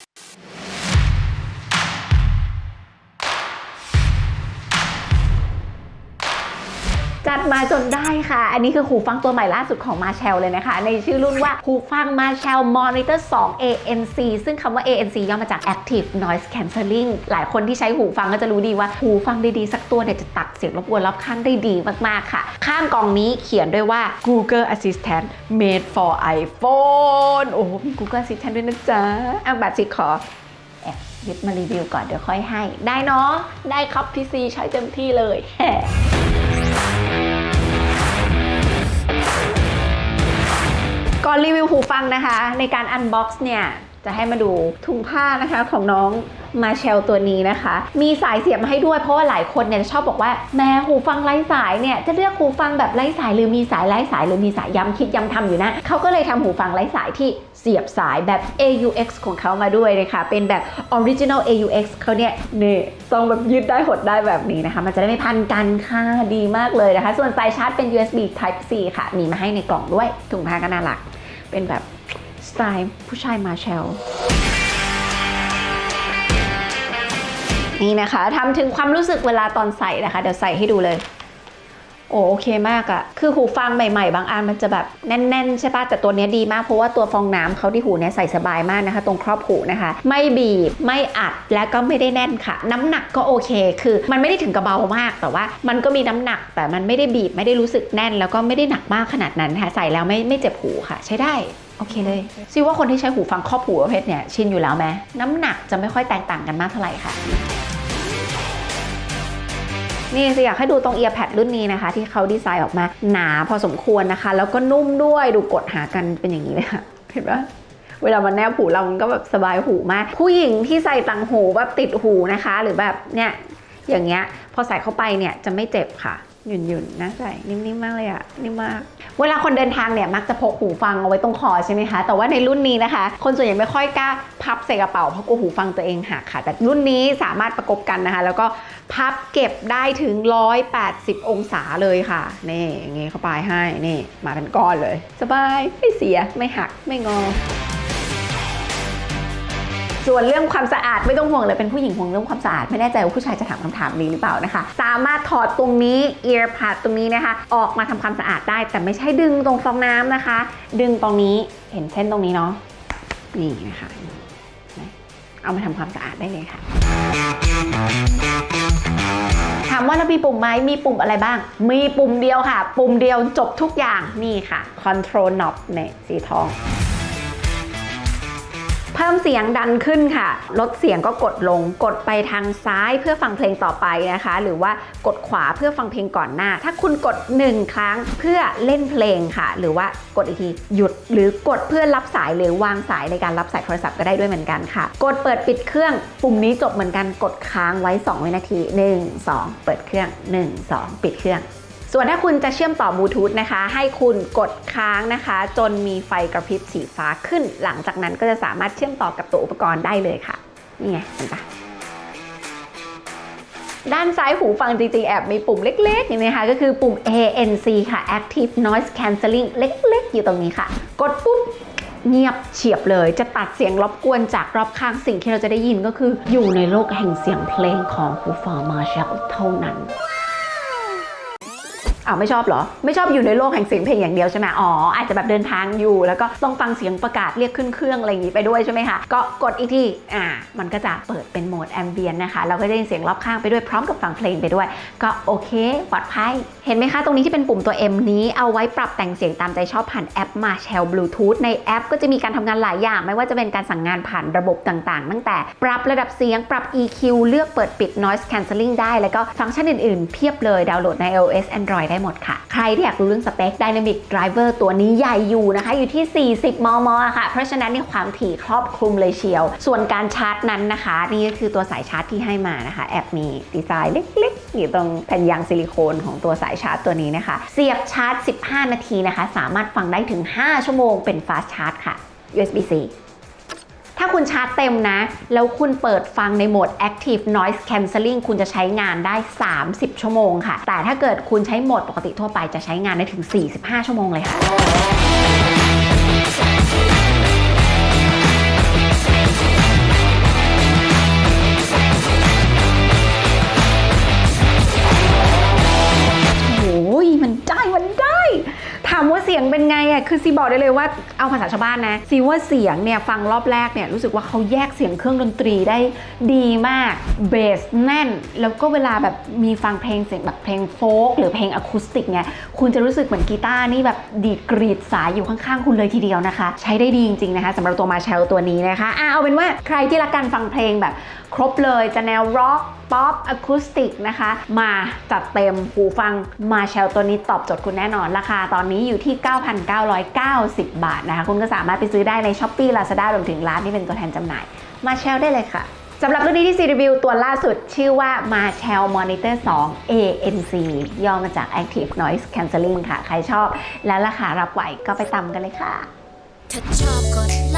you จัดมาจนได้ค่ะ อันนี้คือหูฟังตัวใหม่ล่าสุดของ Marshall เลยนะคะ ในชื่อรุ่นว่าหูฟัง Marshall Monitor 2 ANC ซึ่งคำว่า ANC ย่อมาจาก Active Noise Cancelling หลายคนที่ใช้หูฟังก็จะรู้ดีว่าหูฟังดีๆ สักตัวเนี่ยจะตัดเสียงรบกวนรอบข้างได้ดีมากๆค่ะ ข้างกล่องนี้เขียนด้วยว่า Google Assistant made for iPhone โอ้โหมี Google Assistant ด้วยนะจ๊ะอะบัตรสิขอแอบยึดมารีวิวก่อนเดี๋ยวค่อยให้ ได้เนาะได้ครับพี่ซีใช้เต็มที่เลย ก่อนรีวิวหูฟังนะคะ ในการอันบ็อกซ์เนี่ย จะให้มาดูถุงผ้านะคะของน้องมาเชลตัวนี้นะคะ มีสายเสียบมาให้ด้วยเพราะว่าหลายคนเนี่ยชอบบอกว่าแม้หูฟังไร้สายเนี่ยจะเลือกหูฟังแบบไร้สายหรือมีสายไร้สายหรือมีสายย้ำคิดย้ำทำอยู่นะเขาก็เลยทำหูฟังไร้สายที่เสียบสายแบบ AUX ของเขามาด้วยเลยค่ะ เป็นแบบ Original AUX เขาเนี่ยนี่ทรงแบบยืดได้หดได้แบบนี้นะคะ มันจะได้ไม่พันกันค่ะดีมากเลยนะคะ ส่วนสายชาร์จเป็น USB Type C ค่ะ มีมาให้ในกล่องด้วยถุงผ้าก็น่ารัก เป็นแบบสไตล์ผู้ชายมาเชลนี่นะคะทำถึงความรู้สึกเวลาตอนใส่นะคะ เดี๋ยวใส่ให้ดูเลย โอ้โอเคมากอะคือหูฟังใหม่ ๆ บางอันมันจะแบบแน่นๆใช่ปะแต่ตัวเนี้ยดีมากเพราะว่าตัวฟองน้ำเขาที่หูเนี่ยใส่สบายมากนะคะ ตรงครอบหูนะคะ ไม่บีบไม่อัดและก็ไม่ได้แน่นค่ะ น้ำหนักก็โอเค คือมันไม่ได้ถึงกับเบามากแต่ว่า มันก็มีน้ำหนักแต่มันไม่ได้บีบไม่ได้รู้สึกแน่น แล้วก็ไม่ได้หนักมากขนาดนั้นค่ะใส่แล้วไม่ไม่เจ็บหูค่ะ ใช้ได้โอเคเลยซิว่าคนที่ใช้หูฟังครอบหูประเภทเนี่ยชินอยู่แล้วไหมน้ำหนักจะไม่ค่อยแตกต่างกันมากเท่าไหร่ค่ะ นี่สิอยากให้ดูตรงเอียร์แพดรุ่นนี้นะคะ ที่เขาดีไซน์ออกมาหนาพอสมควรนะคะ แล้วก็นุ่มด้วยดูกดหากันเป็นอย่างนี้เลยค่ะ เห็นปะเวลามันแนบหูเรามันก็แบบสบายหูมาก ผู้หญิงที่ใส่ต่างหูแบบติดหูนะคะ หรือแบบเนี่ยอย่างเงี้ยพอใส่เข้าไปเนี่ยจะไม่เจ็บค่ะ หยุ่นหยุ่นนะใส่นิ่มๆมากเลยอะนิ่มมาก เวลาคนเดินทางเนี่ยมักจะพกหูฟังเอาไว้ตรงคอใช่ไหมคะ แต่ว่าในรุ่นนี้นะคะ คนส่วนใหญ่ไม่ค่อยกล้าพับใส่กระเป๋าเพราะกลัวหูฟังตัวเองหักค่ะ แต่รุ่นนี้สามารถประกบกันนะคะ แล้วก็พับเก็บได้ถึง 180 องศาเลยค่ะนี่อย่างงี้เข้าไปให้นี่มาเป็นก้อนเลย สบายไม่เสียไม่หักไม่งอ ส่วนเรื่องความสะอาดไม่ต้องห่วงเลยเป็นผู้หญิงห่วงเรื่องความสะอาดไม่แน่ใจว่าผู้ชายจะถามคำถามนี้หรือเปล่านะคะ สามารถถอดตรงนี้ ear pad ตรงนี้นะคะ ออกมาทำความสะอาดได้ แต่ไม่ใช่ดึงตรงฟองน้ำนะคะ ดึงตรงนี้เห็นเส้นตรงนี้เนาะนี่นะคะเอามาทำความสะอาดได้เลยค่ะ ถามว่าเรามีปุ่มไหมมีปุ่มอะไรบ้าง มีปุ่มเดียวค่ะ ปุ่มเดียวจบทุกอย่างนี่ค่ะ control knob เนี่ยสีทอง เพิ่มเสียงดันขึ้นค่ะ ลดเสียงก็กดลง กดไปทางซ้ายเพื่อฟังเพลงต่อไปนะคะ หรือว่ากดขวาเพื่อฟังเพลงก่อนหน้า ถ้าคุณกด 1 ครั้งเพื่อเล่นเพลงค่ะ หรือว่ากดอีกทีหยุด หรือกดเพื่อรับสายหรือวางสายในการรับสายโทรศัพท์ก็ได้ด้วยเหมือนกันค่ะ กดเปิดปิดเครื่องปุ่มนี้จบเหมือนกันกดค้างไว้ 2 วินาที 1 2 เปิดเครื่อง 1 2 ปิดเครื่อง ส่วนถ้าคุณจะเชื่อมต่อบลูทูธนะคะ ให้คุณกดค้างนะคะ จนมีไฟกระพริบสีฟ้าขึ้น หลังจากนั้นก็จะสามารถเชื่อมต่อกับตัวอุปกรณ์ได้เลยค่ะ นี่ไงเห็นปะด้านซ้ายหูฟังจริงๆแอบมีปุ่มเล็กๆอย่างนี้ค่ะก็คือปุ่ม ANC ค่ะ Active Noise Cancelling เล็กๆ อยู่ตรงนี้ค่ะ กดปุ๊บเงียบเฉียบเลย จะตัดเสียงรบกวนจากรอบข้างสิ่งที่เราจะได้ยินก็คือ อยู่ในโลกแห่งเสียงเพลงของหูฟัง Marshall เท่านั้น อ้าวไม่ชอบเหรอ ไม่ชอบอยู่ในโลกแห่งเสียงเพลงอย่างเดียวใช่ไหมอ๋ออาจจะแบบเดินทางอยู่ แล้วก็ต้องฟังเสียงประกาศเรียกขึ้นเครื่องอะไรอย่างนี้ไปด้วยใช่ไหมคะก็กดอีกทีอ่ามันก็จะเปิดเป็นโหมดแอมเบียนนะคะเราก็จะได้ยินเสียงรอบข้างไปด้วยพร้อมกับฟังเพลงไปด้วย ก็โอเคปลอดภัยเห็นไหมคะตรงนี้ที่เป็นปุ่มตัว M นี้เอาไว้ปรับแต่งเสียงตามใจชอบผ่านแอป Marshall Bluetooth ในแอปก็จะมีการทำงานหลายอย่าง ไม่ว่าจะเป็นการสั่งงานผ่านระบบต่างๆ ตั้งแต่ปรับระดับเสียงปรับ EQ เลือกเปิดปิด noise cancelling ได้ แล้วก็ฟังก์ชันอื่นๆ เพียบเลยดาวน์โหลดใน iOS Android ได้หมดค่ะ ใครที่อยากรู้เรื่องสเปค Dynamic Driver ตัวนี้ใหญ่อยู่นะคะ อยู่ที่ 40 มมค่ะ เพราะฉะนั้นในความถี่ครอบคลุมเลยเชียว ส่วนการชาร์จนั้นนะคะ นี่ก็คือตัวสายชาร์จที่ให้มานะคะ แอบมีดีไซน์เล็กๆ อยู่ตรงแผ่นยางซิลิโคนของตัวสายชาร์จตัวนี้นะคะ เสียบชาร์จ 15 นาทีนะคะ สามารถฟังได้ถึง 5 ชั่วโมงเป็น fast charge ค่ะ USB-C ถ้าคุณชาร์จเต็มนะ แล้วคุณเปิดฟังในโหมด Active Noise Cancelling คุณจะใช้งานได้ 30 ชั่วโมงค่ะ แต่ถ้าเกิดคุณใช้โหมดปกติทั่วไปจะใช้งานได้ถึง 45 ชั่วโมงเลยค่ะ คือซีบอกได้เลยว่าเอาภาษาชาวบ้านนะซีว่าเสียงเนี่ยฟังรอบแรกเนี่ยรู้สึกว่าเขาแยกเสียงเครื่องดนตรีได้ดีมากเบสแน่น แล้วก็เวลาแบบมีฟังเพลงเสียงแบบเพลงโฟล์กหรือเพลงอะคูสติกเนี่ยคุณจะรู้สึกเหมือนกีตาร์นี่แบบดีดกรีดสายอยู่ข้างๆ คุณเลยทีเดียวนะคะ ใช้ได้ดีจริงๆนะคะสำหรับตัวมาเชลตัวนี้นะคะอะเอาเป็นว่าใครที่รักการฟังเพลงแบบครบเลยจะแนวร็อกป๊อปอะคูสติกนะคะ มาจัดเต็มหูฟังมาเชลตัวนี้ตอบโจทย์คุณแน่นอน ราคาตอนนี้อยู่ที่ 9,990 บาทนะคะ คุณก็สามารถไปซื้อได้ใน s h อ p e e Lazada รวมถึงร้านที่เป็นตัวแทนจำหน่าย มาเชลได้เลยค่ะสำหรับรุ่นนี้ที่ซีรีวิวตัวล่าสุดชื่อว่า Marshall Monitor 2 ANC ย่อมาจาก Active Noise Cancelling ค่ะ ใครชอบ และราคารับไหวก็ไปตำกันเลยค่ะถ้าชอบกด